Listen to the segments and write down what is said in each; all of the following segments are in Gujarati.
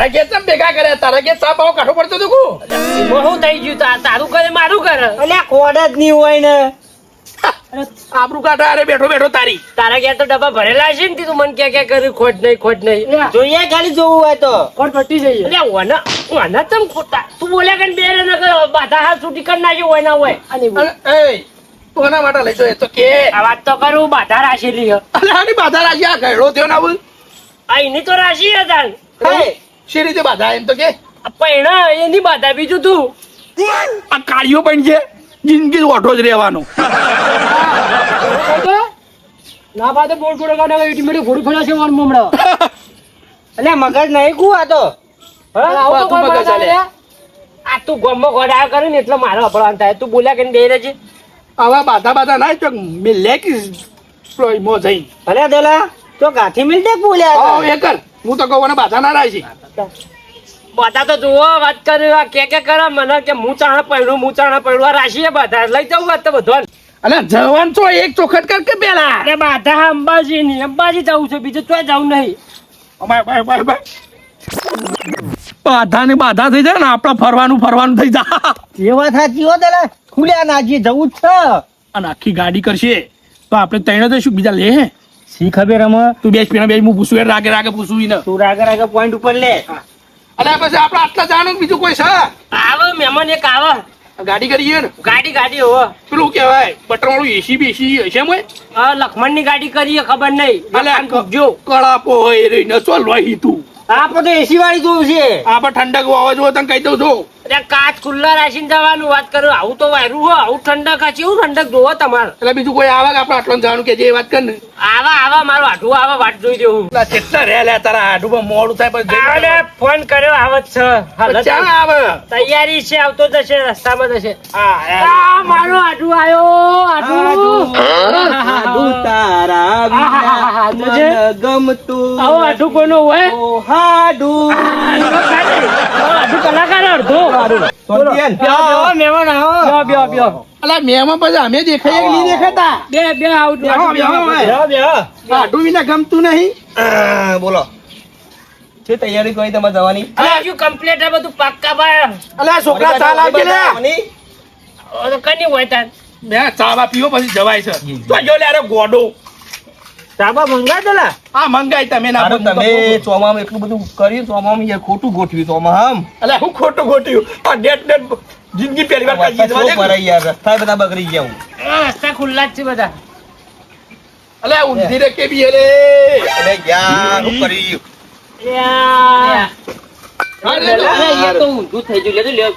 મારા ઘેર ભેગા કર્યા? તારા ઘેર પાવ કાઢો પડતો તું કુ થઈ ગયું તા- તારું કરે મારું કરે અલ્યા કોડ જ નહીં હોય ને. આબરૂ કાઢા અરે બેઠો બેઠો તારી. તારા ઘેર તો ડબ્બા ભરેલા છે ને તું. મન ક્યાં કે કર્યું? ખોટ નહીં ખોટ નહીં. જોઈએ ખાલી જોવું હોય તો. કોણ પટી જઈએ. એટલે ઓના ઓના તમ ખોટા. તું બોલ્યા કે બે રે નકર બાધા હાથ છૂટી કરી નાખી હોય ના હોય. અને એ કોના માટે લઈ જોઈએ તો કે. આ વાત તો કરું બાધા રાશેલી હ અલે આની બાધા રાશી આ ગયડો થયો ના બોલ આ એની તો રાશી હતા હે, શી રીતે બાધા એમ તો કે? પૈણા એની બાધા બીજું તું. આ કાળીઓ પણ છે જિંદગી ઓઠો જ રહેવાનો. ના બાધા બોલ બોલ કાઢા એટી મેટી ઘોડી ફળા છે વાર મમડા અલ્યા મગજ નહીં કુ આ તો. આવું તો કોઈ મગજ આલે. આ તું ગમો ગોડા કરે ને એટલે મારો અપરાન થાય. તું બોલ્યા કે બે રહેજે. આવા બાધા બાધા ના ચોક મિલે કે મો જઈ અલ્યા દેલા તો ગાથી મિલતે બોલ્યા આવ એ કર. હું તો કહું મને બાધા ના રાશી બધા તો જુઓ વાત કરે કે કે કરે મને કે હું ચાણા પડ્યું હું ચાણા પડ્યું. આ રાશિએ બધા. લઈ જવું વાત તો બધો અલે જવાન છો એક ચોખટ કર કે પેલા? અરે બાધા અંબાજી ની અંબાજી જવું છે બીજું તો જવું નહીં. બાય બાય બાય બાધા ને બાધા થઈ જાય ને આપડે ફરવાનું ફરવાનું થઈ જાય. એ વાત સાચી હો દેલા ખુલ્યા નાજી જવું જ છે. અને આખી ગાડી કરશે. તો આપણે તૈણ જઈશું બીજા લે હે. શી ખબર અમે તું બેસ પેલા બેસ હું પૂછું રાગે રાગે પૂછું ને તું રાગે રાગે પોઈન્ટ ઉપર લે. અલા પછી આપણે આટલા જાણો બીજું કોઈ છે? આવે મહેમાન એક આવે. ગાડી કરીએ ને. ગાડી ગાડી હો પેલું કેવાય બટર વાળું એસી બેસી હશે મોય? આ લખમણની ગાડી કરીએ ખબર નહીં. ભલે કળાપો હોય રે ન ચો લોહી તું. આપણે તો એસી વાળી જોવું છે. આપણે ઠંડક વાવા જો તને કહી દઉં છું. અરે કાચ ખુલ્લા રાખીને જવાનું વાત કરું. આવું તો વાયરું હો આવું ઠંડક આ કેવું ઠંડક જોવો તમારે. એટલે બીજું કોઈ આવા કે આપણે આટલો જાણું કે જે વાત કર ને? આવા આવા મારું આઢું આવા વાટ જોઈ દેવું કેટલા રે લે તારા આડું મોડું થાય પછી જઈ આને ફોન કર્યો આવત છે. હાલ ચાલ આવે. તૈયારી છે આવતો જશે રસ્તામાં જશે. આ મારો આઢું આયો આઢું ગમતું આવો આઢું કોનો હોય? હાડું. આવો કલાકાર અડધો. મહેમાન આવો બ્યો બ્યો બ્યો અલા મેમાં પછી અમે દેખાય કે નહીં દેખાતા? બે બે આવું બેહો, બેહો, બેહો, બેહો. આડું વિના ગમતું નહીં? બોલો. શું તૈયારી કરી તમારે જવાની? અરે હજુ કમ્પ્લીટ આ બધું પાક્કા ભાઈ અલા છોકરા ચા લાવજે કની હોય તાર. બે ચાવા પીવો પછી જવાય છે. તો જો લે અરે ગોડો. ચાબા મંગાઈ દેલા? આ મંગાઈ તમે ના તમે ચોમામાં એટલું બધું કર્યું ચોમામાં યાર ખોટું ગોઠવ્યું ચોમામાં અલા હું ખોટું ખોટ્યું આ ડેટ ડેટ જિંદગી પહેલી વાર કાઢી જવા કરે દે યાર રસ્તા બધા બગડી ગયા હું. રસ્તા ખુલ્લા જ છે બધા. અલા ઊંધી રે કે બી રે અરે યાર શું કર્યું લે, લે. અરે, એ તો ઊંધું થઈ ગયું લેજો લ્યો.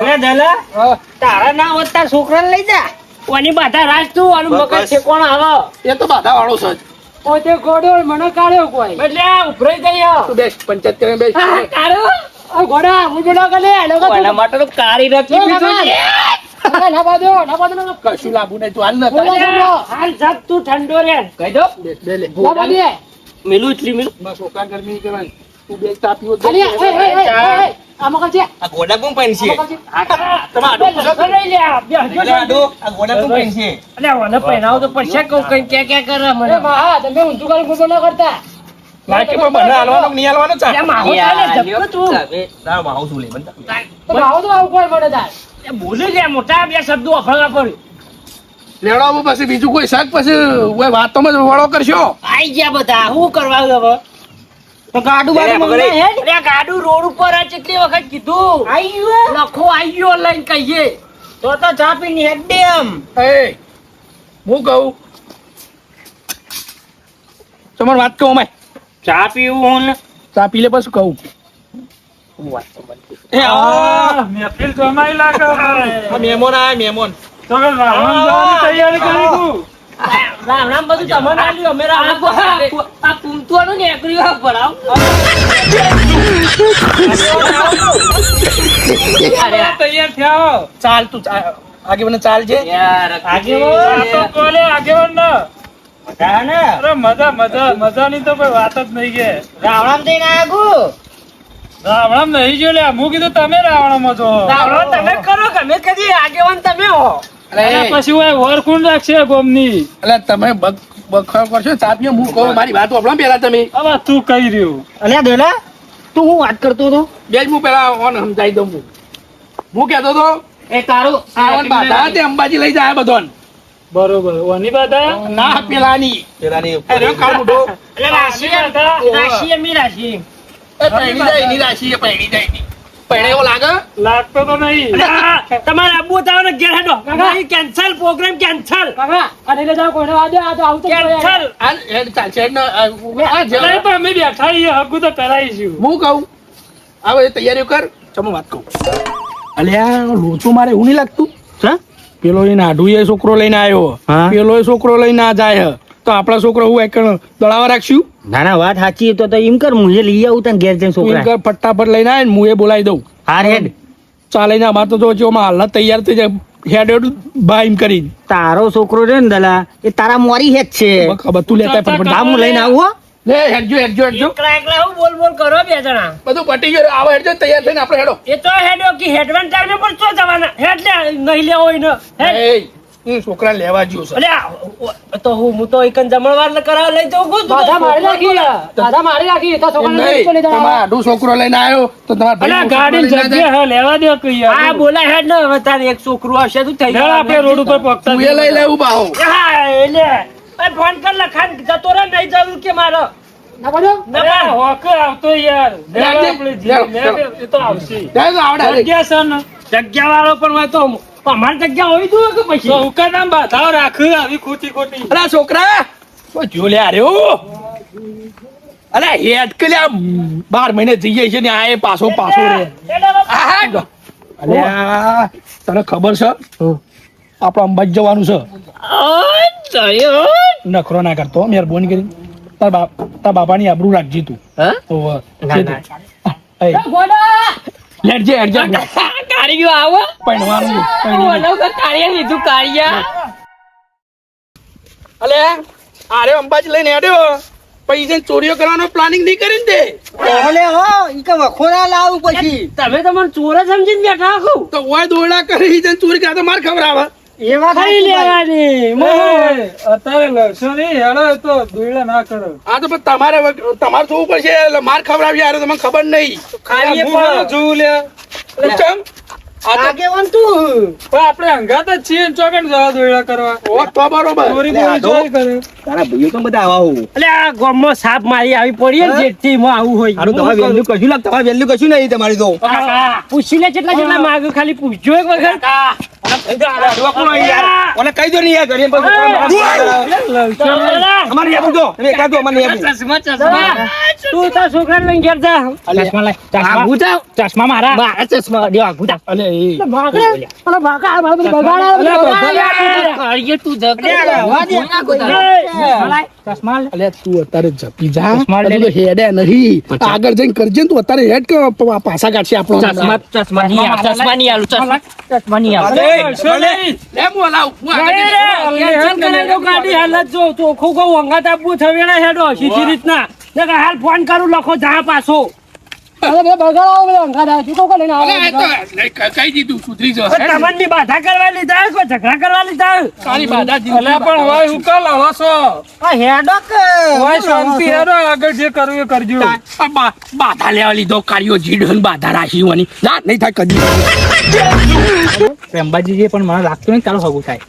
અરે દલા હા, તારા ના હોત તાર છોકરાને લઈ જા. ઓની બાધા રાજ તું ઓનું મગજ છે કોણ આવો એ તો બાધા વાળો છે. પોતે ગોડો મને કાઢ્યો કોઈ. એટલે ઉભરાઈ ગઈ તું બેસ પંચાયત કરીને બેસ કાઢો. ઓ ગોડા હું બેડા કરે એના માટે તો કાળી રાખી કશું લાભું નહીં તું હાલ ને હાલ જગ તું ઠંડો રે. કહી દો. બેસ, બે લે. મિલું એટલી મિલું. બસ છોકરા ગરમી કરવાની. તું બેસ ચા આ ગોડા કોણ પહેન છે? તમે આડું પૂછો. અરે આડો, આ ગોડા કોણ પહેન છે? લાગે પણ મને હાલવાનો નહીં હાલવાનો? ચા? તારો માહુ શું લે બનતા લેવડો આવું પછી બીજું કોઈ શાક પછી કોઈ વાતોમાં જ વળો કરશો? આઈ ગયા બધા શું કરવા હવે? ગાડું અરે મંગાય હે? અરે ગાડું રોડ ઉપર આ કેટલી વખત કીધું. લખો આઈ લઈને કહીએ. તો તો ચા પીને હેડ દે એમ એ હું કહું? તમારે વાત કહું મેં ચા પીવું ને? ચા પી લે પછી કહું. આ. મહેફિલ જમાઈ લાગે મહેમાન આયા મહેમાન. તૈયારી કરી રામ રામ બધું તમને આલ્યું અમે રામ રામ આ કુમતુવાનું ને ભરાવ તૈયાર થયા ચાલ તું ચા- આગે મને ચાલ છે આગેવાન તો કોલે આગેવાન ના અરે મજા મજા મજાની તો કોઈ વાત જ નહીં કે. રાવણામ જઈને આગુ? રાવણામ નહીં જો લે હું કીધું તમે રાવણામાં છો રામ તમે કરો ગમે કદી આગેવાન તમે હો? પછી હોય વર કોણ રાખશે ગોમની? એટલે તમે બખાવ કરશો ચા હું કહું મારી વાત વાપરો પેલા તમે. હવે તું કહી રહ્યો. અલ્યા દેલા તું હું વાત કરતો હતો? બેજ હું પેલા ઓન સમજાઈ દઉં હું. હું કહેતો હતો એ તારું આવન બાધા તે અંબાજી લઈ જાય બધોન. બરોબર ઓની બાધા? ના પેલાની. પેલાની અરે કાળ મોઢો એટલે રાશિ રાશિ એમની રાશિ. એ પૈણી જાય ની રાશિ એ પૈણી જાય. એની. પૈણે એવો લાગે? લાગતો તો નહીં. તમારે આબુ તાવ ને ઘેર હેડો. કેન્સલ પ્રોગ્રામ કેન્સલ કેન્સલ આ હેડ ચાલશે ને, આ, આ જે- અમે બેઠા છીએ હગું તો કરાવીશું હું કહું? હવે તૈયારીઓ કર. ચમો વાત કહું. અલ્યા લોચું મારે એવું નહીં લાગતું? હા? પેલો એ નાઢું એ છોકરો લઈને આવ્યો. હા. પેલો એ છોકરો લઈને આ જાય તો આપણા છોકરો હું એક દળાવા રાખશું? ના ના વાત સાચી તો તો એમ કર હું લઈ આવું તને ઘેર જઈને છોકરા કર ફટાફટ લઈને આવે ને હું એ બોલાવી દઉં. હા હેડ. ચાલે ને અમારે તો જો જો હાલત તૈયાર થઈ જાય. હેડ હેડ બા એમ કરી તારો છોકરો છે ને દલા એ તારા મોરી હેડ છે. ખબર તું લેતા પણ ફટફટ હા, હું લઈને આવું હો. લે હેડજો હેડજો હેડજો. બોલ બોલ કરો બે જણા. બધું પટી ગયું. આવો હેડજો તૈયાર થઈને આપણે હેડો. એ તો હેડો કે હેડવાન ટાઈમે પણ ચો જવાના. હેડ લે નહીં લેવો હોય હેડ. એ હું છોકરા લેવા જ્યો છે. તો હું હું તો એકન જમણવાર કરાવ લઈ જઉં છું દાદા મારી નાખી એમ નહીં તમાર આડો છોકરો લઈને આવ્યો તો તમાર અલ્યા ગાડી જગ્યા હે લેવા દે કઈ હા યાર બોલા હેડ ન હવે તાર એક છોકરો આવશે તું થઈ જા આપણે રોડ ઉપર પકતા તું એ લઈ લેવું બાહો. હા એટલે એ ફોન કર લખાન જતો રે નહીં જરૂર કે મારો. હોકે આવતો યાર. લેવા આપણે જી-. તો આવશે. જગ્યા છે ને જગ્યા વાળો પણ હોય તો અમારી જગ્યા હોય તું કે પછી? હુકા નામ બાધાઓ રાખે આવી ખોટી ખોટી. અલા છોકરા જો લે આરે ઓ. હેડ કે લે આ બાર મહિને જઈએ છે ને આ એ પાછો પાછો રે. અલ્યા તને ખબર છે? આપણે અંબાજી જવાનું છે. નખરો ના કરતો મહેરબાની કરી તાર બાપ તાર બાપાની આબરૂ રાખજી તું. હા? ના, ના. એ, લેટજે હેડજે. કારીગર આવો. પૈણવાનું પૈણવાનું. કારિયા લીધું કારિયા. અલે આરે અંબાજી લઈને હેડ્યો. પછી જઈને ચોરીઓ કરવાનો પ્લાનિંગ નહીં વખોરા લાવ પછી. તમે તમને ચોર સમજીને બેઠા આખું તો ઓય દોરડા કરી જન ચોરી કરે તો માર ખબર આવે. ખાઈ લેવાની અત્યારે લડશો નહીં હેડો તો દોયડા ના કરો. આ તો તમારે તમારે જોવું પડશે એટલે માર ખવડાવી યાર તમને ખબર નહીં. ખાઈએ હું હાલો પણ જોઉં લે. ચમ આ તો- આગેવાન તું. પણ આપણે હંગાત જ છીએ ચોકન જવા દોયડા કરવા? ઓ, તો બરોબર. ચોરી બોરી કરે. તારા ભાઈઓ તો બધા આવા એટલે આ ગામમાં સાપ મારી આવી પડી ને જેથી માં આવું હોય. આનું તમારે વેલ્યુ કશું લાગ તમારે વેલ્યુ કશું નહીં તમારી તો. પૂછી લે કેટલા કેટલા માગ્યું ખાલી પૂછજો એક વખત. ઓને કહી દો નહીં યાર ઘરે પછી અમારે યાર પૂછો તમે એકાદ દો અમારે યાર તું તાર છોકરાને લઈને ઘેર જા. ચશ્મા લાય ચશ્મા ચશ્મા મારા. મારા ચશ્મા દેવા ગુદા અલે એ. અલે તું અત્યારે જપી જા. હજુ તો હેડે નહીં આગળ જઈને કરજે તું અત્યારે હેડ કે પાછા કાઢશે આપણો ચશ્મા ચશ્મા નહીં ચશ્મા નહીં આલું ચશ્મા ચશ્મા નહીં આલું. ગાડી હાલત જો અંગાત આપવું થવેડા હેડો સીધી રીતના. હાલ ફોન કરું લખો જા પાછો. તો દીધું સુધરી તમને બાધા કરવા લીધા હોય, ઝઘડા કરવા લીધા તારી બાધા અલ્યા પણ હોય હું કાલ આવો છો? આ હેડો હોય શાંતિ હેડો આગળ જે કરવું એ કરજો. બાધા લેવા લીધો કાર્યો જીડો બાધા રાખી ના નહીં થાય કદી. અંબાજી જે પણ મને લાગતું નહીં ચાલો હગું થાય.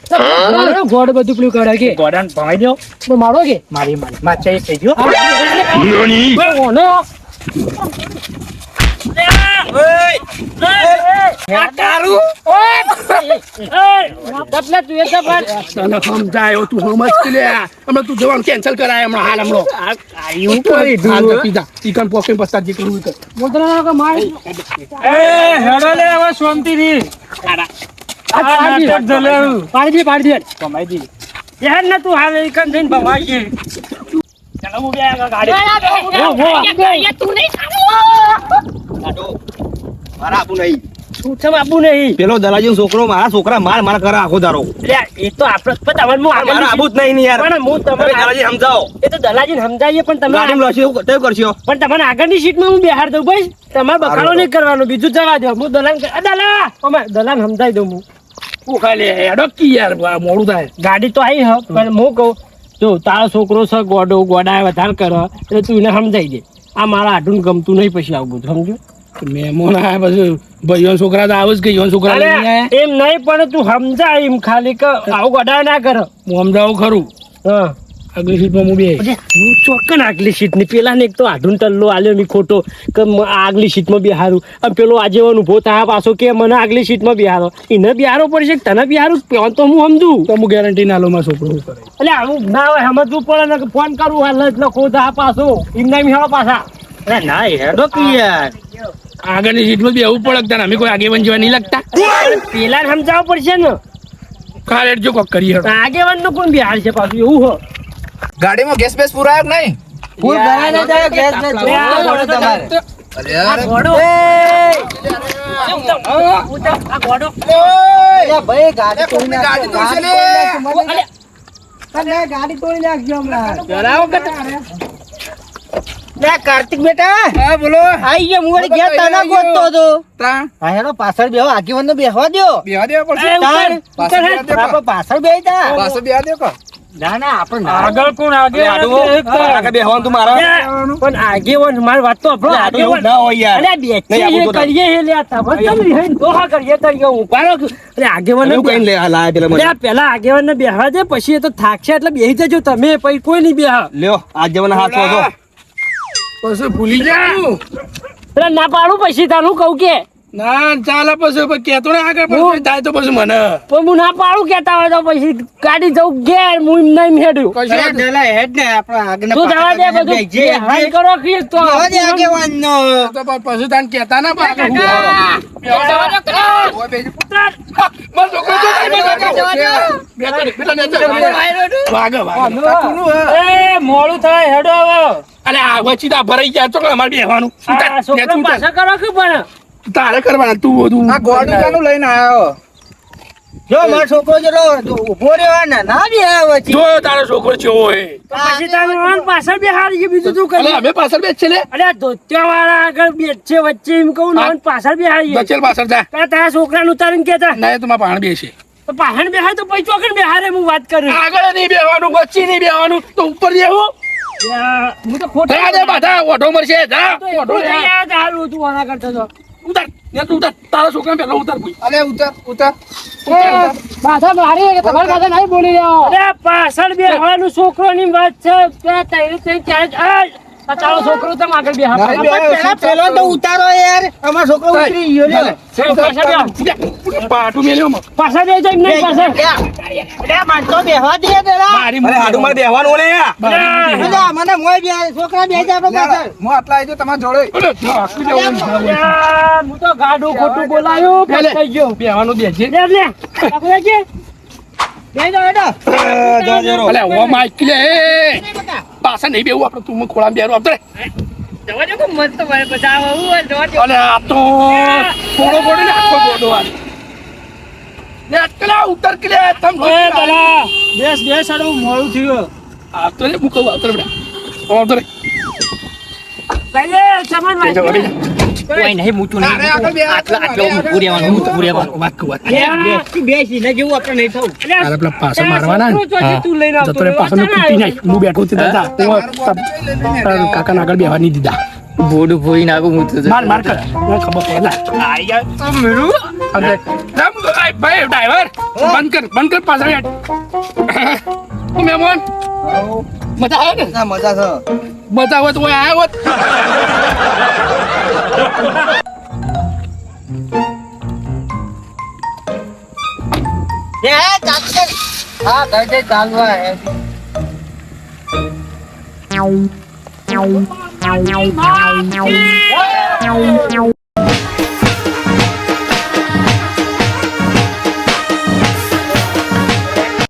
ગોડ બધું પેલું કરે કે? ગોડા ભમાઈ દો. મારો કે? મારી મારી માચા એક થઈ ગયો. ઓનો તને તું એ તો પણ તને સમજાયો તું સમજ લે. હમણાં તું જવાનું કેન્સલ કરાય હમણાં હાલ હમણાં. કરી ચિકન પોકેટ પસ્તા જે કરવું એ હેડો લે હવે શાંતિ નાટક પાડી દે પાડી દે કમાઈ દીધી યાર ને તું હાલ એકન થઈને ભમાઈ ચાલો હું બે ગાડી. ઓ, ઓ. મારા આપું નહીં. પેલો દલાજી છોકરો મારા છોકરા માર માર કરે આખો દારો એ તો આપણે પણ તમને હું આગળ આબુ જ નહીં યાર. પણ હું તમે દલાજી સમજાવો. એ તો દલાજીને સમજાવીએ પણ તમે કરશો? પણ તમારે આગળની સીટમાં હું બેહાર દઉં ભાઈ તમારે બખાડો નહીં કરવાનો બીજું જવા દો. હું દલાન દલા અમે દલાન સમજાવી દઉં હું. તું ખાલી હેડો કી યાર મોડું થાય. ગાડી તો આવી હ પણ હું કહું જો તારો છોકરો છે ગોડો ગોડા વધારે કરે એટલે તું એને સમજાવી દે. આ મારા આટલું ગમતું નહીં પછી આવું બધું સમજો મહેમાન આયા પછી ભાઈઓ છોકરા તો આવે જ કે ઈવન છોકરા એમ નહીં પણ તું સમજા એમ ખાલી કે આવું ગડા ના કર. હું સમજાવું ખરું. હા. આગલી સીટમાં હું બે. હું ચોક્કન આગલી સીટની? પેલા ને એક તો આધુન ટલ્લો આલ્યો મી ખોટો કે આગલી સીટમાં બિહારું. આમ પેલો આજે ઊભો થયા પાછો કે મને આગલી સીટમાં બિહારો. એને બિહારો પડશે તને બિહારું? પેલો તો હું સમજુ. તો હું ગેરંટી ના લો માં છોકરો કરે. એટલે આવું ના હોય સમજવું પડે ને કે ફોન કરું હાલ જ લખો થા પાછો. એમ ના પાછા. અરે ના હેડો કે યાર. આગળની સીટમાં બેવું પડે તને? અમે કોઈ આગેવાન જવા નહીં લગતા પેલા સમજાવવું પડશે ને. કાલે જો કોક કરીએ. હેડો. આગેવાનનું કોણ બિહાર છે પાછું? એવું હો. ગાડીમાં ગેસ બેસ પુરાયો કે નહીં? પૂર ભરાય ને જાય ગેસ ને જોડો તમારે આ ઘોડો આ ઘોડો. અલ્યા ભાઈ ગાડી તોડી કોકની ગાડી લે. તોડી. અલ્યા, ગાડી તોડી નાખજો હમણાં. જણાવો કે ના કાર્તિક બેટા. હા બોલો. આઈ ગયો હું વળી ઘેર તને ગોતતો હતો. તા હા હેડો પાછળ બેહો આખી ને બેહવા દ્યો. બેહવા દેવા પડશે એ પાછળ બેહી જા. પાછળ બેહવા દેવા કો ના ના આપણે આગળ કોણ આગે આગળ બેહવાનું તું મારા. પણ આગેવાન મારી વાત તો આપણો આગેવાન ના હોય યાર. અરે એ તો કરીએ હે લે તમે તમ હે દોહા કરીએ તરીકે હું પાડો અરે આગેવાન એવું કઈ લે લાય પેલા મને. પેલા આગેવાન ને બેહવા દે પછી એ તો થાકશે એટલે બેહી જજો તમે પછી કોઈ નહીં બેહા. લ્યો આગેવાન હાથ વધો પછી ભૂલી જા. અરે ના પાડું પછી તારું કહું કે ના ચાલે પછી કેતો ને આગળ પછી થાય તો પછી મને. પણ હું ના પાડું કેતા હોય તો પછી ગાડી જવું ઘેર હું એમ નહીં હેડ્યું પછી ડેલા હેડ ને આપણે આગળ તું જવા દે બધું. બેહાઈ કરો કે તો. બેહવા દે આગેવાન નો તો પછી તાન કેતા ના પાડે. હું ઓય બેસી પુત્ર જો. વાગે, વાગે. એ મોડું થાય હેડો હવે. અલે આ વચ્ચે ભરાઈ ગયા. તો અમારે બેહવાનું. છોકરા પાછા કરો કે પણ? તારે કરવાના તું બધું આ કાનું લઈને આવ્યો જો મારો છોકરો જો ઊભો રહ્યો ને ના બે વચ્ચે. જો તારો છોકરો છે ઓય પછી તારો ઓન પાછળ બેહાડી છે બીજું તું કરી અમે પાછળ બે છે લે અરે ધોત્યા વાળા આગળ બેસે વચ્ચે એમ કહું ઓન પાછળ બેહાડી બચેલ પાછળ જા. તારા તારા છોકરાને ઉતારીને કેતા? ના તો મારા પાણ બેસે. તો પાછળ બેહાય તો પછી ચોકડ બેહારે હું વાત કરું. આગળ નહીં બેહવાનું વચ્ચે નહીં બેહવાનું તો ઉપર જેવું હું તો ખોટા જા બધા ઓઢો મળશે જા ઓઢો જા. થઈ હારું તું આના કરતો તો. ઉતાર ને તું ઉતાર. તારા છોકરા પેલો ઉતાર કોઈ અલે ઉતર ઉતર. અરે પાછળ બેહવાનું છોકરોની વાત છે. ત્યાં તૈયાર થઈ જ, તારો છોકરો તમે આગળ બેહા. ના, પણ બેહા. પેલા પેલો તો ઉતારો યાર. અમારો છોકરો ઉતરી ગયો લ્યો પાછળ મેલ્યો માં પાછળ બેહી નહીં પાછળ. અરે મને તો બેહવા દે પેલા. મારી અરે હાડું મારે ઓલે મારી મને મોય બે છોકરા બે જાય આપણે પાછળ. આટલા આવી તમારા જોડે. હું તો ગાડું ખોટું બોલાયું. ફસાઈ ગયો. બેહવાનું બેસજે લે લે આપણે કે બે જાઓ હેડો અલે ઓ માઈક લે એ. પાછા નહીં બેવું આપણે તું ખોળા બેરું આવતો રે. અલે આ તો થોડો ગોડો ને આખો ગોડો આ. લે અટકલા ઉતર કે તમ બેસ બેસ હેડો મોડું થયું. આવતો રે હું કહું આવતો રે બેટા. આવતો રે. કોઈ નહીં મૂતું નહીં બે આટલા આટલો ઊભું રહેવાનું ઊભું રહેવાનું વાત કહું, વાત. લે, બેસી ને જેવું આપણે નહીં થવું તારે પેલા પાછા મારવાના તું લઈને આવતો રે. પાછળ ચાલ કૂટી. નાખ હું બેઠો તે દાદા હું કાકા આગળ બેહવા નહીં દીધા બોડું ફોઈ નાખું મૂતું તો. માર માર કર મને ખબર પડે લા. આવી ગયા. અને રામ, આય, ભાઈ ડ્રાઈવર બંધ કર બંધ કર પાછળ હેડ. તું મહેમાન મજા આવે ને ના મજા છે મજા આવે તો ઓય આયો હોત એ ચાલ હા